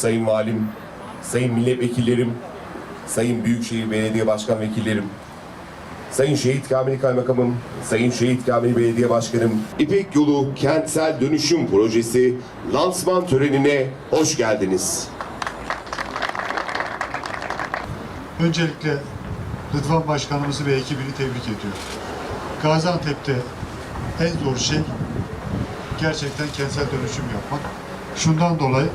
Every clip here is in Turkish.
Sayın Valim, Sayın Milletvekillerim, Sayın Büyükşehir Belediye Başkan Vekillerim, Sayın Şehit Kamil Kaymakamım, Sayın Şehit Kamil Belediye Başkanım, İpek Yolu Kentsel Dönüşüm Projesi lansman törenine hoş geldiniz. Öncelikle Rıdvan Başkanımızı ve ekibini tebrik ediyorum. Gaziantep'te en zor şey gerçekten kentsel dönüşüm yapmak. Şundan dolayı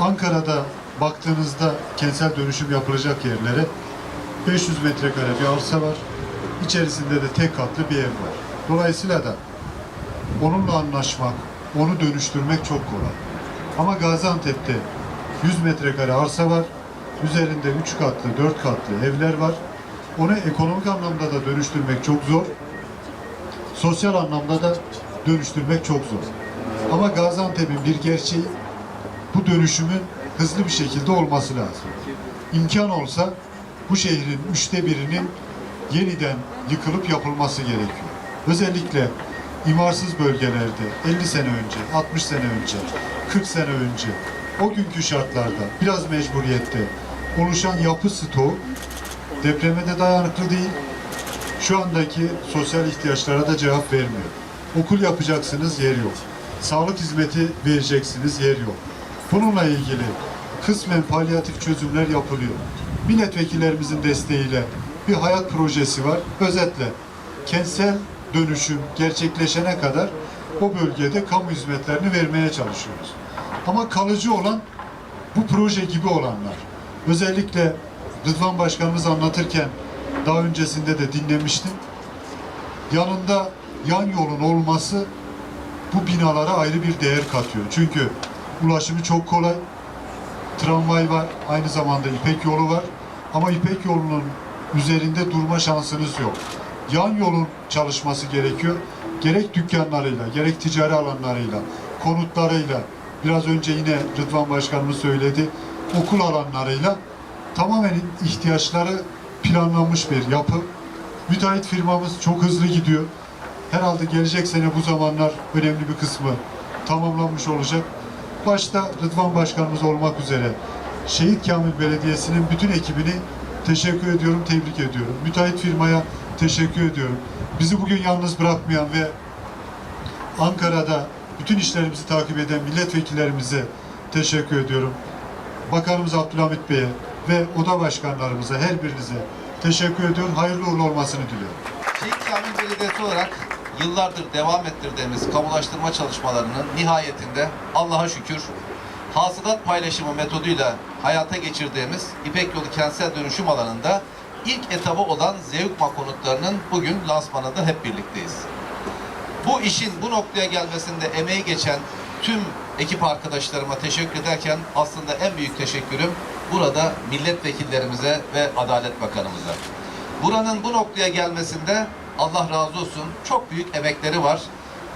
Ankara'da baktığınızda kentsel dönüşüm yapılacak yerlere 500 metrekare bir arsa var. İçerisinde de tek katlı bir ev var. Dolayısıyla da onunla anlaşmak, onu dönüştürmek çok kolay. Ama Gaziantep'te 100 metrekare arsa var. Üzerinde 3 katlı, 4 katlı evler var. Onu ekonomik anlamda da dönüştürmek çok zor. Sosyal anlamda da dönüştürmek çok zor. Ama Gaziantep'in bir gerçeği bu dönüşümün hızlı bir şekilde olması lazım. İmkan olsa bu şehrin üçte birinin yeniden yıkılıp yapılması gerekiyor. Özellikle imarsız bölgelerde 50 sene önce, 60 sene önce, 40 sene önce o günkü şartlarda biraz mecburiyette oluşan yapı stoğu depreme de dayanıklı değil, şu andaki sosyal ihtiyaçlara da cevap vermiyor. Okul yapacaksınız yer yok. Sağlık hizmeti vereceksiniz yer yok. Bununla ilgili kısmen palyatif çözümler yapılıyor. Milletvekillerimizin desteğiyle bir hayat projesi var. Özetle kentsel dönüşüm gerçekleşene kadar o bölgede kamu hizmetlerini vermeye çalışıyoruz. Ama kalıcı olan bu proje gibi olanlar. Özellikle Rıdvan Başkanımız anlatırken daha öncesinde de dinlemiştim. Yanında yan yolun olması bu binalara ayrı bir değer katıyor. Çünkü ulaşımı çok kolay. Tramvay var, aynı zamanda İpek yolu var. Ama İpek yolunun üzerinde durma şansınız yok. Yan yolun çalışması gerekiyor. Gerek dükkanlarıyla, gerek ticari alanlarıyla, konutlarıyla, biraz önce yine Rıdvan Başkanımız söyledi, okul alanlarıyla tamamen ihtiyaçları planlanmış bir yapı. Müteahhit firmamız çok hızlı gidiyor. Herhalde gelecek sene bu zamanlar önemli bir kısmı tamamlanmış olacak. Başta Rıdvan Başkanımız olmak üzere Şehit Kamil Belediyesi'nin bütün ekibini teşekkür ediyorum, tebrik ediyorum. Müteahhit firmaya teşekkür ediyorum. Bizi bugün yalnız bırakmayan ve Ankara'da bütün işlerimizi takip eden milletvekillerimize teşekkür ediyorum. Bakanımız Abdülhamit Bey'e ve oda başkanlarımıza her birinize teşekkür ediyorum. Hayırlı uğurlu olmasını diliyorum. Şehit Kamil Belediyesi olarak yıllardır devam ettirdiğimiz kamulaştırma çalışmalarının nihayetinde Allah'a şükür hasılat paylaşımı metoduyla hayata geçirdiğimiz İpek Yolu kentsel dönüşüm alanında ilk etabı olan Zevkma konutlarının bugün lansmanında hep birlikteyiz. Bu işin bu noktaya gelmesinde emeği geçen tüm ekip arkadaşlarıma teşekkür ederken aslında en büyük teşekkürüm burada milletvekillerimize ve Adalet Bakanımıza. Buranın bu noktaya gelmesinde Allah razı olsun çok büyük emekleri var.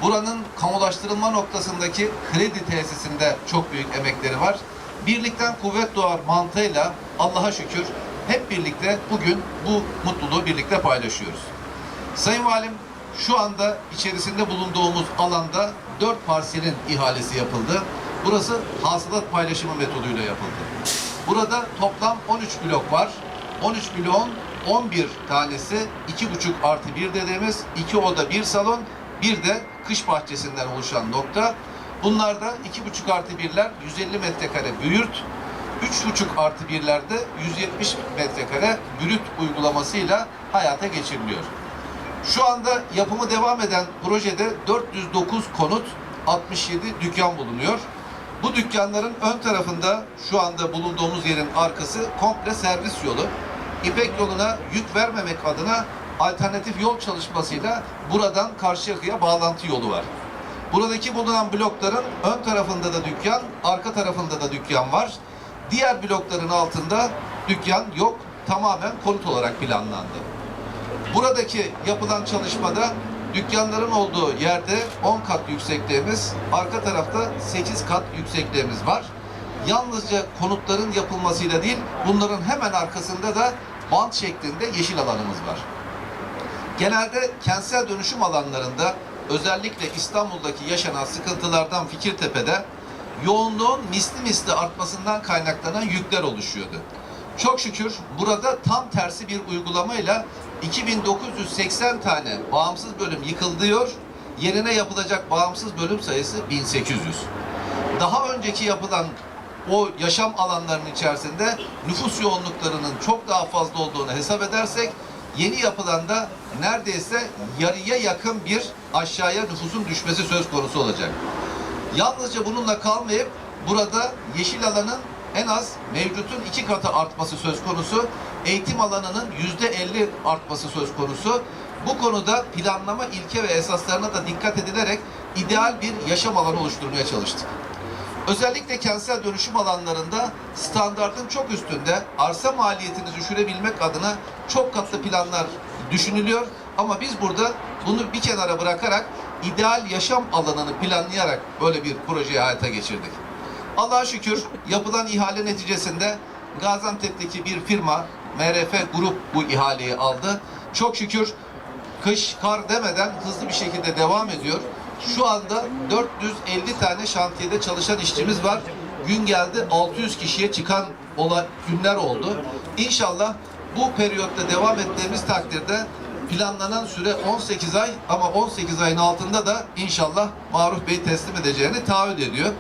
Buranın kamulaştırılma noktasındaki kredi tesisinde çok büyük emekleri var. Birlikten kuvvet doğar mantığıyla Allah'a şükür hep birlikte bugün bu mutluluğu birlikte paylaşıyoruz. Sayın Valim şu anda içerisinde bulunduğumuz alanda 4 parselin ihalesi yapıldı. Burası hasılat paylaşımı metoduyla yapıldı. Burada toplam 13 blok var. 13 bloğun 11 tanesi 2,5 artı 1 dediğimiz 2 oda 1 salon bir de kış bahçesinden oluşan nokta. Bunlarda 2,5 artı 1'ler 150 metrekare büyürt, 3,5 artı 1'lerde 170 metrekare bürüt uygulamasıyla hayata geçiriliyor. Şu anda yapımı devam eden projede 409 konut, 67 dükkan bulunuyor. Bu dükkanların ön tarafında şu anda bulunduğumuz yerin arkası komple servis yolu. İpek yoluna yük vermemek adına alternatif yol çalışmasıyla buradan Karşıyaka'ya bağlantı yolu var. Buradaki bulunan blokların ön tarafında da dükkan, arka tarafında da dükkan var. Diğer blokların altında dükkan yok, tamamen konut olarak planlandı. Buradaki yapılan çalışmada dükkanların olduğu yerde 10 kat yüksekliğimiz, arka tarafta 8 kat yüksekliğimiz var. Yalnızca konutların yapılmasıyla değil, bunların hemen arkasında da bant şeklinde yeşil alanımız var. Genelde kentsel dönüşüm alanlarında özellikle İstanbul'daki yaşanan sıkıntılardan Fikirtepe'de yoğunluğun misli misli artmasından kaynaklanan yükler oluşuyordu. Çok şükür burada tam tersi bir uygulamayla 2980 tane bağımsız bölüm yıkılıyor, yerine yapılacak bağımsız bölüm sayısı 1800. Daha önceki yapılan o yaşam alanlarının içerisinde nüfus yoğunluklarının çok daha fazla olduğunu hesap edersek yeni yapılanda neredeyse yarıya yakın bir aşağıya nüfusun düşmesi söz konusu olacak. Yalnızca bununla kalmayıp burada yeşil alanın en az mevcutun iki katı artması söz konusu, eğitim alanının yüzde elli artması söz konusu. Bu konuda planlama ilke ve esaslarına da dikkat edilerek ideal bir yaşam alanı oluşturmaya çalıştık. Özellikle kentsel dönüşüm alanlarında standartın çok üstünde arsa maliyetini düşürebilmek adına çok katlı planlar düşünülüyor. Ama biz burada bunu bir kenara bırakarak ideal yaşam alanını planlayarak böyle bir projeyi hayata geçirdik. Allah'a şükür yapılan ihale neticesinde Gaziantep'teki bir firma MRF Grup bu ihaleyi aldı. Çok şükür kış, kar demeden hızlı bir şekilde devam ediyor. Şu anda 450 tane şantiyede çalışan işçimiz var. Gün geldi 600 kişiye çıkan olan günler oldu. İnşallah bu periyotta devam ettiğimiz takdirde planlanan süre 18 ay ama 18 ayın altında da inşallah Maruf Bey teslim edeceğini taahhüt ediyor.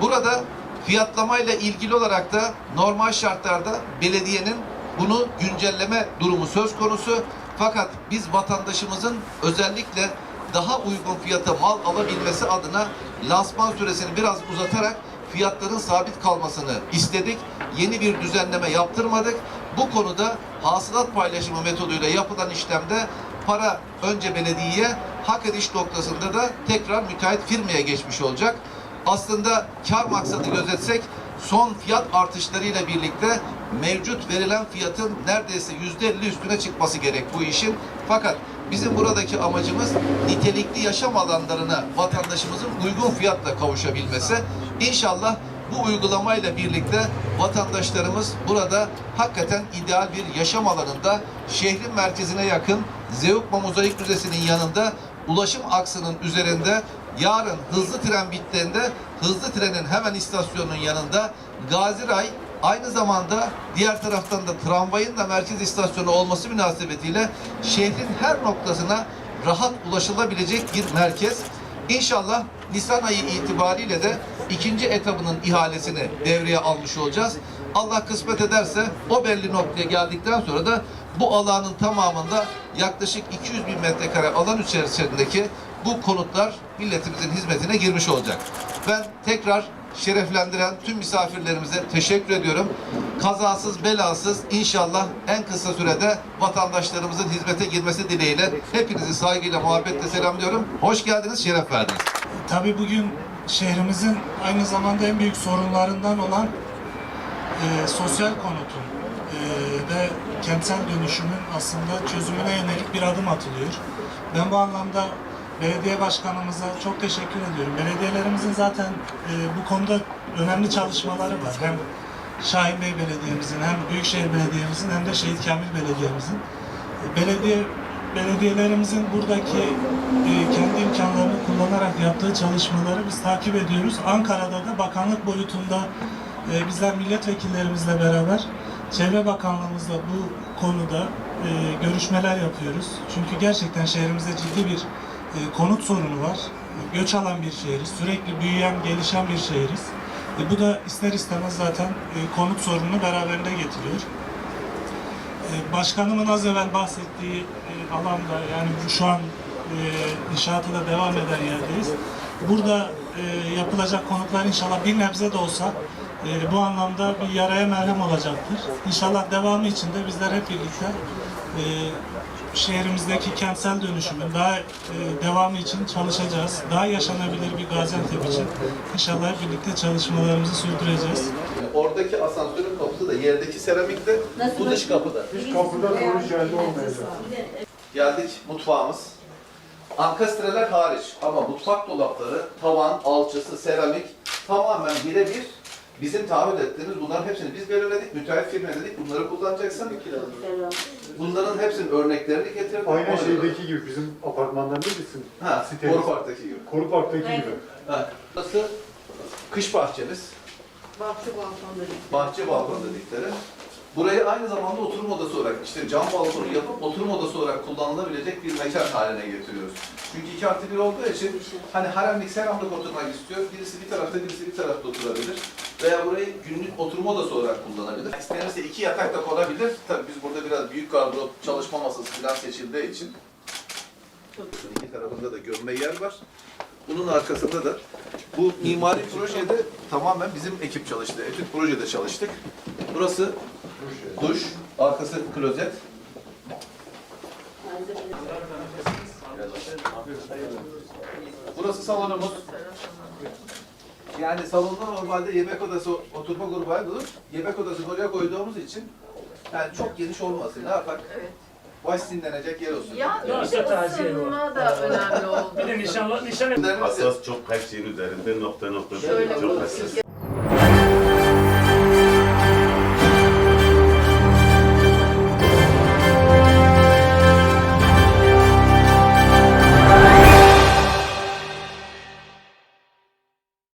Burada fiyatlamayla ilgili olarak da normal şartlarda belediyenin bunu güncelleme durumu söz konusu. Fakat biz vatandaşımızın özellikle daha uygun fiyata mal alabilmesi adına lansman süresini biraz uzatarak fiyatların sabit kalmasını istedik. Yeni bir düzenleme yaptırmadık. Bu konuda hasılat paylaşımı metoduyla yapılan işlemde para önce belediyeye, hak ediş noktasında da tekrar müteahhit firmaya geçmiş olacak aslında kar maksadı gözetsek son fiyat artışlarıyla birlikte mevcut verilen fiyatın neredeyse yüzde elli üstüne çıkması gerek bu işin. Fakat bizim buradaki amacımız nitelikli yaşam alanlarına vatandaşımızın uygun fiyatla kavuşabilmesi. İnşallah bu uygulamayla birlikte vatandaşlarımız burada hakikaten ideal bir yaşam alanında şehrin merkezine yakın Zeugma Mozaik Müzesi'nin yanında ulaşım aksının üzerinde yarın hızlı tren bittiğinde hızlı trenin hemen istasyonun yanında Gaziray aynı zamanda diğer taraftan da tramvayın da merkez istasyonu olması münasebetiyle şehrin her noktasına rahat ulaşılabilecek bir merkez. İnşallah Nisan ayı itibariyle de ikinci etabının ihalesini devreye almış olacağız. Allah kısmet ederse o belli noktaya geldikten sonra da bu alanın tamamında yaklaşık 200 bin metrekare alan içerisindeki bu konutlar milletimizin hizmetine girmiş olacak. Ben tekrar şereflendiren tüm misafirlerimize teşekkür ediyorum. Kazasız belasız inşallah en kısa sürede vatandaşlarımızın hizmete girmesi dileğiyle hepinizi saygıyla muhabbetle selamlıyorum. Hoş geldiniz, şeref verdiniz. Tabii bugün şehrimizin aynı zamanda en büyük sorunlarından olan e, sosyal konutun e, ve kentsel dönüşümün aslında çözümüne yönelik bir adım atılıyor. Ben bu anlamda belediye başkanımıza çok teşekkür ediyorum. Belediyelerimizin zaten e, bu konuda önemli çalışmaları var. Hem Şahin Bey Belediye'mizin hem Büyükşehir Belediye'mizin hem de Şehit Kamil Belediye'mizin. E, Belediye belediyelerimizin buradaki e, kendi imkanlarını kullanarak yaptığı çalışmaları biz takip ediyoruz. Ankara'da da bakanlık boyutunda e, bizler milletvekillerimizle beraber Çevre Bakanlığımızla bu konuda e, görüşmeler yapıyoruz. Çünkü gerçekten şehrimizde ciddi bir e, konut sorunu var. Göç alan bir şehiriz. Sürekli büyüyen, gelişen bir şehiriz. E, bu da ister istemez zaten e, konut sorununu beraberinde getiriyor. E, Başkanımın az evvel bahsettiği e, alanda yani şu an e, inşaatı da devam eden yerdeyiz. Burada e, yapılacak konutlar inşallah bir nebze de olsa e, bu anlamda bir yaraya merhem olacaktır. İnşallah devamı için de bizler hep birlikte e, şehrimizdeki kentsel dönüşümün daha e, devamı için çalışacağız. Daha yaşanabilir bir Gaziantep için inşallah birlikte çalışmalarımızı sürdüreceğiz. Oradaki asansörün kapısı da yerdeki seramikte, bu dış kapıda. Kapıda orijinalde olmayacak. Geldik mutfağımız. Ankastreler hariç ama mutfak dolapları, tavan, alçısı, seramik tamamen birebir bizim taahhüt ettiğimiz bunların hepsini biz belirledik. Müteahhit firma dedik bunları kullanacaksın. Bunların hepsinin örneklerini getirdik. Aynen Ona göre- şeydeki gibi bizim apartmanlarda bilirsin. Ha, sitemiz. Boru Park'taki gibi. Koru Park'taki gibi. Ha. Burası kış bahçemiz, Bahçe balkonda bahçe balkon dedikleri. Burayı aynı zamanda oturma odası olarak, işte cam balkonu yapıp oturma odası olarak kullanılabilecek bir mekan haline getiriyoruz. Çünkü iki artı bir olduğu için hani haremlik selamlık oturmak istiyor. Birisi bir tarafta, birisi bir tarafta oturabilir. Veya burayı günlük oturma odası olarak kullanabilir. İstenirse iki yatak da konabilir. Tabii biz burada biraz büyük gardırop çalışma masası falan seçildiği için. İki tarafında da gömme yer var. Bunun arkasında da bu mimari projede tamamen bizim ekip çalıştı. Etüt projede çalıştık. Burası duş, arkası klozet. Burası salonumuz. Yani salonda normalde yemek odası, oturma grubu ayrılır. Yemek odasını oraya koyduğumuz için yani çok geniş olmasın. Ne yapar? Evet. Baş dinlenecek yer olsun. Ya bir de bu. ısınma da önemli oldu. Bir de nişanlı, nişan Hassas çok her şeyin üzerinde nokta nokta Şöyle çok hassas.